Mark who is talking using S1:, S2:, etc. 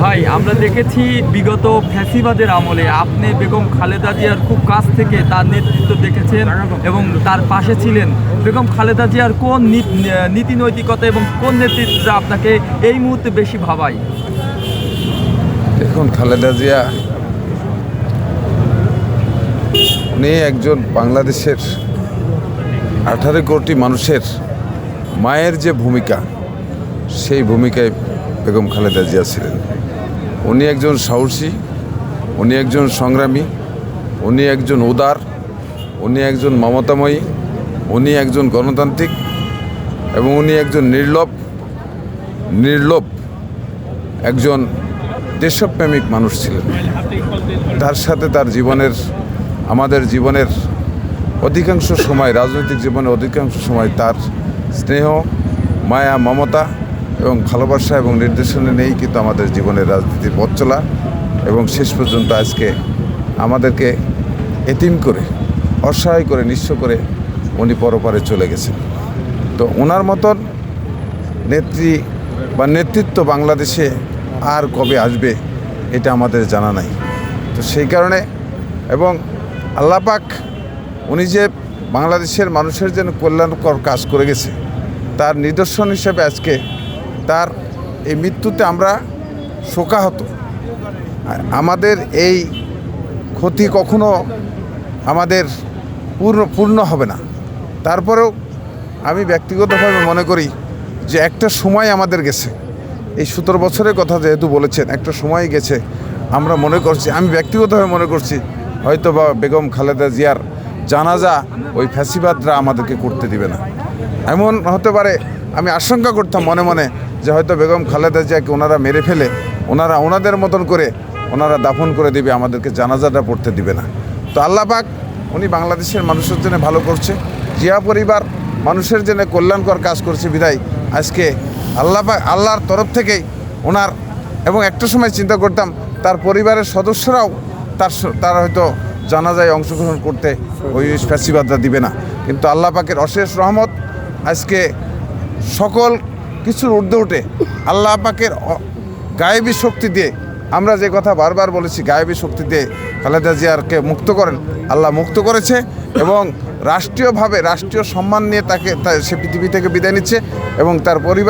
S1: ভাই, আমরা দেখেছি বিগত ফ্যাসিবাদের আমলে আপনি বেগম খালেদা জিয়ার খুব কাছ থেকে তার নেতৃত্ব দেখেছেন এবং তার পাশে ছিলেন। বেগম খালেদা জিয়ার কোন নীত- নীতি নৈতিকতা এবং কোন নেতৃত্বটা আপনাকে এই মুহূর্তে বেশি ভাবায়?
S2: দেখুন, খালেদা জিয়া উনি একজন বাংলাদেশের আঠারো কোটি মানুষের মায়ের যে ভূমিকা সেই ভূমিকায় বেগম খালেদা জিয়া ছিলেন। উনি একজন সাহসী, উনি একজন সংগ্রামী, উনি একজন উদার, উনি একজন মমতাময়ী, উনি একজন গণতান্ত্রিক এবং উনি একজন নির্লোভ নির্লোভ একজন দেশপ্রেমিক মানুষ ছিলেন। তার সাথে তার জীবনের, আমাদের জীবনের অধিকাংশ সময়, রাজনৈতিক জীবনের অধিকাংশ সময় তার স্নেহ, মায়া, মমতা এবং ভালোবাসা এবং নির্দেশনা নেই কিন্তু আমাদের জীবনের রাজনীতির পথ চলা এবং শেষ পর্যন্ত আজকে আমাদেরকে এতিম করে, অসহায় করে, নিঃস্ব করে উনি পরপারে চলে গেছেন। তো ওনার মতন নেত্রী বা নেতৃত্ব বাংলাদেশে আর কবে আসবে এটা আমাদের জানা নাই। তো সেই কারণে এবং আল্লাপাক উনি যে বাংলাদেশের মানুষের জন্য কল্যাণকর কাজ করে গেছে, তার নিদর্শন হিসেবে আজকে তার এই মৃত্যুতে আমরা শোকাহত। আমাদের এই ক্ষতি কখনো আমাদের পূর্ণ পূর্ণ হবে না। তারপরেও আমি ব্যক্তিগতভাবে মনে করি যে একটা সময় আমাদের গেছে। এই সতেরো বছরের কথা যেহেতু বলেছেন, একটা সময় গেছে। আমরা মনে করছি, আমি ব্যক্তিগতভাবে মনে করছি হয়তো বা বেগম খালেদা জিয়ার জানাজা ওই ফ্যাসিবাদরা আমাদেরকে করতে দিবে না। এমন হতে পারে, আমি আশঙ্কা করতাম মনে মনে যে হয়তো বেগম খালেদা জিয়াকে ওনারা মেরে ফেলে, ওনারা ওনাদের মতন করে ওনারা দাফন করে দিবে, আমাদেরকে জানাজাটা পড়তে দিবে না। তো আল্লাহ পাক উনি বাংলাদেশের মানুষের জন্য ভালো করছে, জিয়া পরিবার মানুষের জন্য কল্যাণকর কাজ করছে বিদায় আজকে আল্লাহ পাক, আল্লাহর তরফ থেকেই ওনার, এবং একটা সময় চিন্তা করতাম, তার পরিবারের সদস্যরাও তার তার হয়তো জানাজায় অংশগ্রহণ করতে ওই ফ্যাসিবাদরা দিবে না। কিন্তু আল্লাহ পাকের অশেষ রহমত, আজকে সকল কিছুর ঊর্ধ্বে উঠে আল্লাহ পাকের গায়েবী শক্তি দিয়ে আমরা যে কথা বারবার বলেছি, গায়েবী শক্তি দিয়ে খালেদা জিয়ারকে মুক্ত করেন, আল্লাহ মুক্ত করেছে এবং রাষ্ট্রীয়ভাবে রাষ্ট্রীয় সম্মান নিয়ে তাকে সে পৃথিবী থেকে বিদায় নিচ্ছে এবং তার পরিবার